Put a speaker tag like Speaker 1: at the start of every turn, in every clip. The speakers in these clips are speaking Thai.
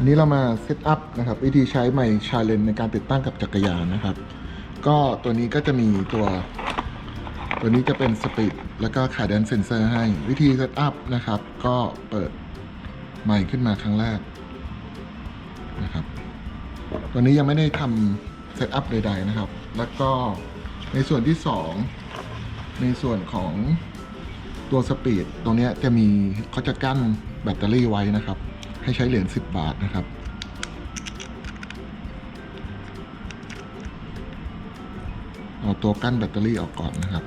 Speaker 1: อันนี้เรามาเซตอัพนะครับวิธีใช้ไมค์ชาเลนในการติดตั้งกับจักรยานนะครับ ก็ตัวนี้ก็จะมีตัว ตัวนี้จะเป็นสปีดแล้วก็ขาแดนเซนเซอร์ให้วิธีเซตอัพนะครับ ก็เปิดไมค์ขึ้นมาครั้งแรกนะครับ ตัวนี้ยังไม่ได้ทำเซตอัพใดๆนะครับ แล้วก็ในส่วนที่ 2 ในส่วนของตัวสปีดตรงนี้จะมีเขาจะกั้นแบตเตอรี่ไว้นะครับ ให้ใช้เหรียญ10 บาทนะครับ เอาตัวกั้นแบตเตอรี่ออกก่อนนะครับ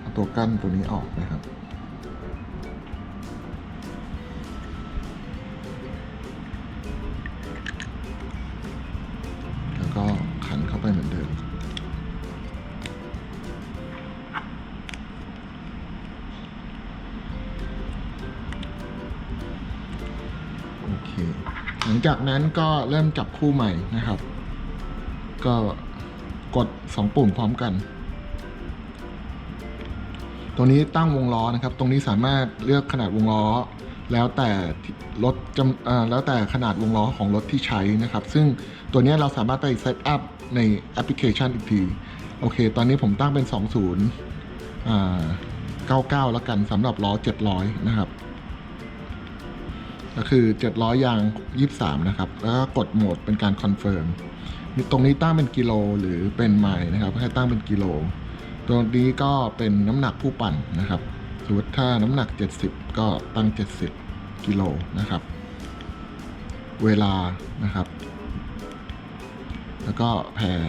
Speaker 1: เอาตัวกั้นตัวนี้ออกนะครับ หลังจากนั้นก็เริ่มจับคู่ใหม่นะครับ ก็กด 2 ปุ่มพร้อมกัน ตรงนี้ตั้งวงล้อนะครับ ตรงนี้สามารถเลือกขนาดวงล้อ แล้วแต่รถจำแล้วแต่ขนาดวงล้อของรถที่ใช้นะครับ ซึ่งตัวนี้เราสามารถไปเซตอัพในแอปพลิเคชันอีกที โอเค ตอนนี้ผมตั้งเป็น 20อ่า99 แล้วกันสำหรับล้อ 700 นะครับ ก็คือ 700 ยาง 23 นะครับ แล้วก็กดโหมดเป็นการคอนเฟิร์มตรงนี้ตั้งเป็นกิโลหรือเป็นไมล์นะครับให้ตั้งเป็นกิโลตัวนี้ก็เป็นน้ำหนักผู้ปั่นนะครับสมมติถ้าน้ำหนัก 70 ก็ตั้ง 70 กิโลนะครับ เวลานะครับ แล้วก็แพร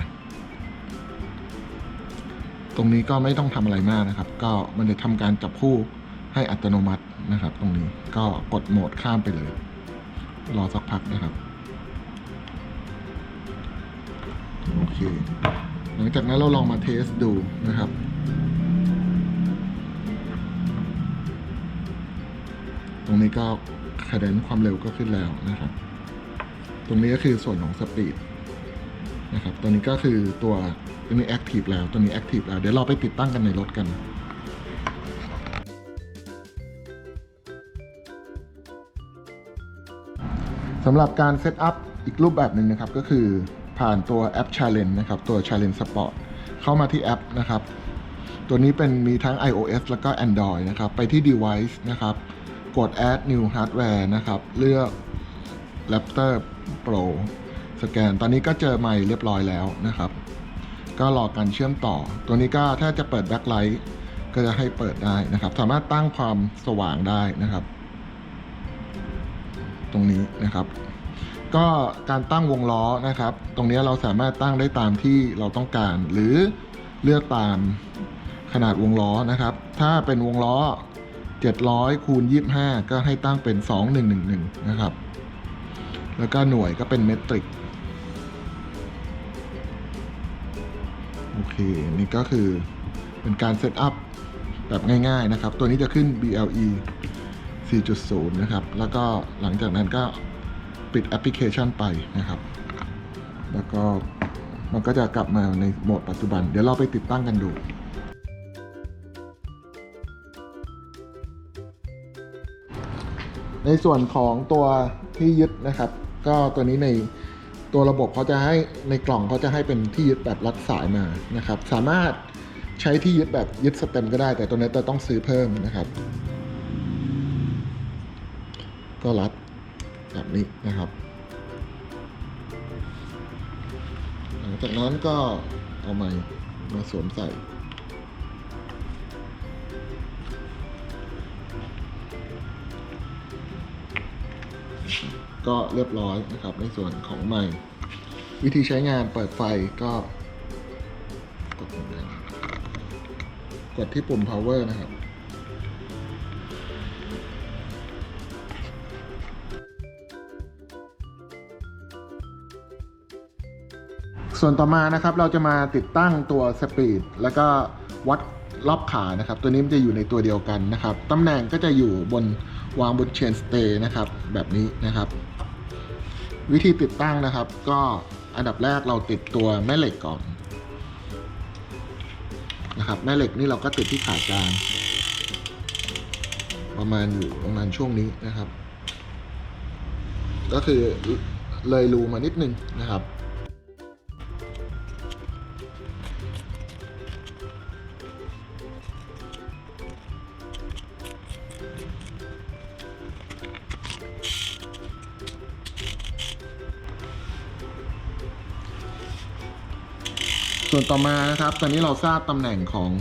Speaker 1: ตรงนี้ก็ไม่ต้องทำอะไรมากนะครับ ก็มันจะทำการจับคู่ให้อัตโนมัติ นะครับ ตรงนี้ก็กดโหมดข้ามไปเลย รอสักพักนะครับโอเคหลังจากนั้นเราลองมาเทสดูนะครับตรงนี้ก็คาเดนความเร็วก็ขึ้นแล้วนะครับ ตรงนี้ก็คือส่วนของสปีดนะครับ ตัวนี้ก็คือตัวตัวนี้แอคทีฟแล้ว ตัวนี้แอคทีฟแล้ว เดี๋ยวเราไปติดตั้งกันในรถกัน สำหรับการเซตอัพอีกรูปแบบหนึ่งนะครับ ก็คือผ่านตัวแอป Challenge นะครับ ตัว Challenge Sport เข้ามาที่แอปนะครับ ตัวนี้เป็นมีทั้ง iOS แล้วก็ Android นะครับ ไปที่ device นะครับ กด add new hardware นะครับ เลือก Raptor Pro สแกน ตอนนี้ก็เจอไมค์เรียบร้อยแล้วนะครับ ก็รอการเชื่อมต่อ ตัวนี้ก็ถ้าจะเปิด backlight ก็จะให้เปิดได้นะครับ สามารถตั้งความสว่างได้นะครับ รงนี้นะครับ ก็การตั้งวงล้อนะครับ ตรงนี้เราสามารถตั้งได้ตามที่เราต้องการ หรือเลือกตามขนาดวงล้อนะครับ ถ้าเป็นวงล้อ 700คูณ25 ก็ให้ตั้งเป็น 2111 นะครับ แล้วก็หน่วยก็เป็นเมตริกโอเค นี่ก็คือเป็นการเซตอัพแบบง่ายๆนะครับ ตัวนี้จะขึ้น BLE 4.0 นะครับ แล้วก็หลังจากนั้นก็ปิดแอปพลิเคชันไปนะครับ แล้วก็มันก็จะกลับมาในโหมดปัจจุบัน เดี๋ยวเราไปติดตั้งกันดูในส่วนของตัวที่ยึดนะครับ ก็ตัวนี้ในตัวระบบเขาจะให้ในกล่องเขาจะให้เป็นที่ยึดแบบรัดสายมานะครับ สามารถใช้ที่ยึดแบบยึดสเต็มก็ได้ แต่ตัวนี้จะต้องซื้อเพิ่มนะครับ ก็รัดแบบนี้นะครับ หลังจากนั้นก็เอาไม้มาสวมใส่ก็เรียบร้อยนะครับในส่วนของไม้วิธีใช้งานเปิดไฟก็กดกดที่ปุ่ม power นะครับ ส่วนต่อมานะครับเราจะมาติดตั้งตัวสปีดแล้วก็วัดรอบขานะครับ ตัวนี้มันจะอยู่ในตัวเดียวกันนะครับตำแหน่งก็จะอยู่บนวางบนเชนสเตย์นะครับแบบนี้นะครับ วิธีติดตั้งนะครับ ก็อันดับแรกเราติดตัวแม่เหล็กก่อนนะครับแม่เหล็กนี่เราก็ติดที่ขากลางประมาณอยู่ประมาณช่วงนี้นะครับ ก็คือเลยรูมานิดนึงนะครับ ส่วนต่อมานะครับ ตอนนี้เราทราบตำแหน่งของ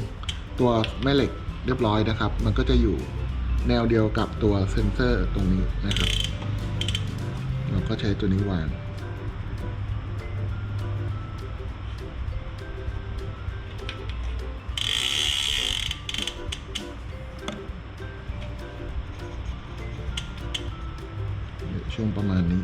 Speaker 1: ตัวแม่เหล็กเรียบร้อยนะครับ มันก็จะอยู่แนวเดียวกับตัวเซนเซอร์ตรงนี้นะครับ เราก็ใช้ตัวนี้วางช่วงประมาณนี้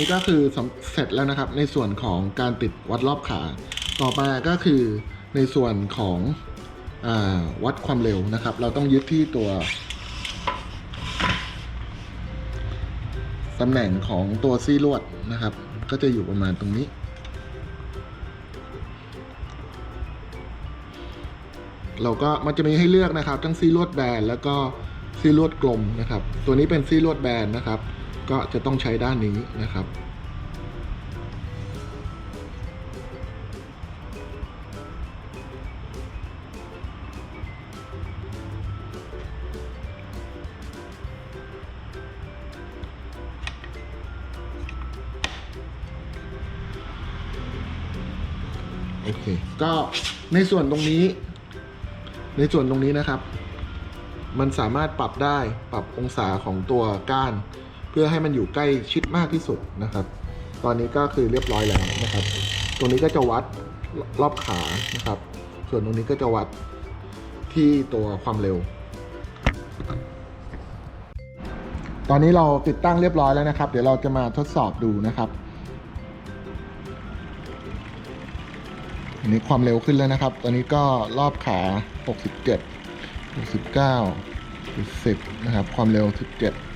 Speaker 1: นี่ก็คือเสร็จแล้วนะครับ ในส่วนของการติดวัดรอบขา ต่อมาก็คือในส่วนของอวัดความเร็วนะครับ เราต้องยึดที่ตัวตำแหน่งของตัวซี่ลวดนะครับ ก็จะอยู่ประมาณตรงนี้เราก็มันจะมีให้เลือกนะครับ ทั้งซี่ลวดแบนแล้วก็ซี่ลวดกลมนะครับ ตัวนี้เป็นซี่ลวดแบนนะครับ ก็จะต้องใช้ด้านนี้นะครับ โอเค ก็ในส่วนตรงนี้ ในส่วนตรงนี้นะครับ มันสามารถปรับได้ปรับองศาของตัวก้าน เพื่อให้มันอยู่ใกล้ชิดมากที่สุดนะครับ ตอนนี้ก็คือเรียบร้อยแล้วนะครับ ตรงนี้ก็จะวัดรอบขานะครับ ส่วนตรงนี้ก็จะวัดที่ตัวความเร็ว ตอนนี้เราติดตั้งเรียบร้อยแล้วนะครับ เดี๋ยวเราจะมาทดสอบดูนะครับอันนี้ความเร็วขึ้นแล้วนะครับ ตอนนี้ก็รอบขา 67 69 10 นะครับ ความเร็ว 17